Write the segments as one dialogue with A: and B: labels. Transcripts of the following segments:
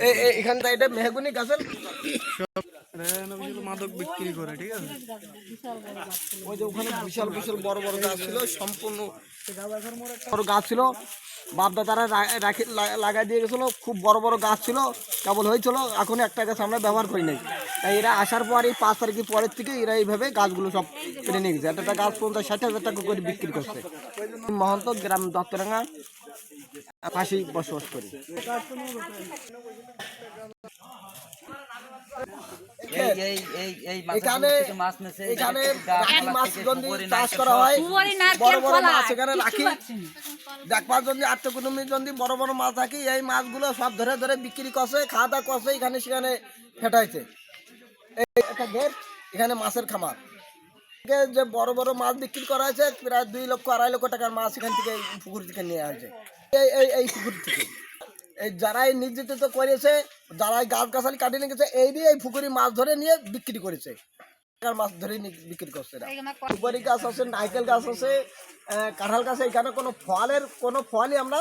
A: এ- এ- এখানটা এটা মেহগুনি গাছের
B: মাদক বিক্রি করে ঠিক আছে?
A: ওই যে ওখানে বিশাল বিশাল বড় বড় গাছ ছিল সম্পূর্ণ বড় গাছ ছিল। বাপদা রাখি লাগাই দিয়ে গেছিল খুব বড় বড় গাছ ছিল কেবল হয়েছিল এখন একটা গাছ আমরা ব্যবহার করি নাই। তাই এরা আসার পর এই পাঁচ তারিখের পরের থেকে এরা এইভাবে গাছগুলো সব কেটে নিয়ে গেছে। একটা গাছ পঞ্চাশ ষাট হাজার টাকা করে বিক্রি করছে। মহন্ত গ্রাম দত্তরাঙ্গা ফাঁসি বসবাস করি। হয়। দেখবার বড় বড় মাছ থাকি এই মাছগুলো সব ধরে ধরে বিক্রি করছে খাওয়া দাওয়া করছে এখানে সেখানে ফেটাইছে। এই একটা গেট এখানে মাছের খামার। যে বড় বড় মাছ বিক্রি করা হয়েছে, প্রায় দুই লক্ষ, আড়াই লক্ষ টাকার মাছ এখান থেকে পুকুর থেকে নিয়ে আসছে এই এই এই পুকুর থেকে। এই যারাই নির্যাতিত করেছে, যারাই গাছ গাছালি কাটিয়ে নিয়ে গেছে, এই দিয়ে এই পুকুরি মাছ ধরে নিয়ে বিক্রি করেছে। টাকার মাছ ধরে বিক্রি করছে। সুপারি গাছ আছে, নারকেল গাছ আছে কাঁঠাল গাছ, এখানে কোনো ফলের, কোনো ফলই আমরা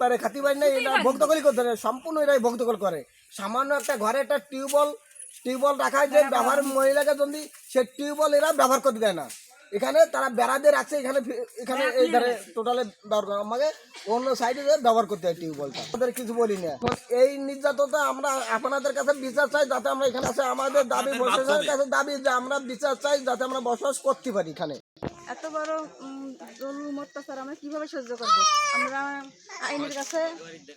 A: পারে খাতি পারি না এটা ভক্তকলি করতে পারে সম্পূর্ণ এরাই ভক্তকল করে। সামান্য একটা ঘরে একটা টিউবওয়েল টিউবওয়েল রাখা যে ব্যবহার মহিলাকে যদি সে টিউবওয়েল এরা ব্যবহার করতে দেয় না। এখানে তারা বেড়া দিয়ে রাখছে এখানে এখানে এই ধারে টোটালে ব্যবহার করে। আমাকে অন্য সাইডে ব্যবহার করতে হয় টিউবওয়েলটা। আমাদের কিছু বলি না। এই নির্যাতনটা আমরা আপনাদের কাছে বিচার চাই যাতে আমরা এখানে আছে আমাদের দাবি প্রশাসনের কাছে দাবি যে আমরা বিচার চাই যাতে আমরা বসবাস করতে পারি এখানে।
C: এত বড় জুলুম অত্যাচার আমরা কীভাবে সহ্য করব? আমরা আইনের কাছে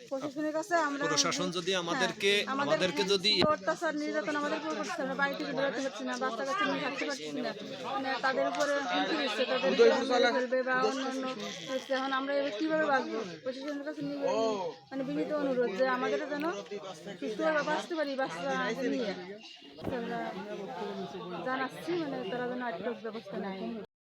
C: প্রশাসনের কাছে আমরা
D: প্রশাসন যদি আমাদেরকে
C: হ্যাঁ,
D: আমাদেরকে যদি
C: অত্যাচার নির্যাতন আমাদের উপর করছে আমরা বাড়ি থেকে বেরোতে পারছি না বাচ্চা কাচ্চা নিয়ে থাকতে পারছি না। মানে তাদের উপরে হুমকি দিচ্ছে তাদের ফেলবে বা অন্যান্য হচ্ছে। এখন আমরা এবার কীভাবে বাঁচবো? প্রশাসনের কাছে নিয়ে মানে বিনীত অনুরোধ যে আমাদেরও যেন সুস্থভাবে বাঁচতে পারি বাচ্চা নিয়ে। আমরা জানাচ্ছি মানে তারা যেন আটক ব্যবস্থা নেয়।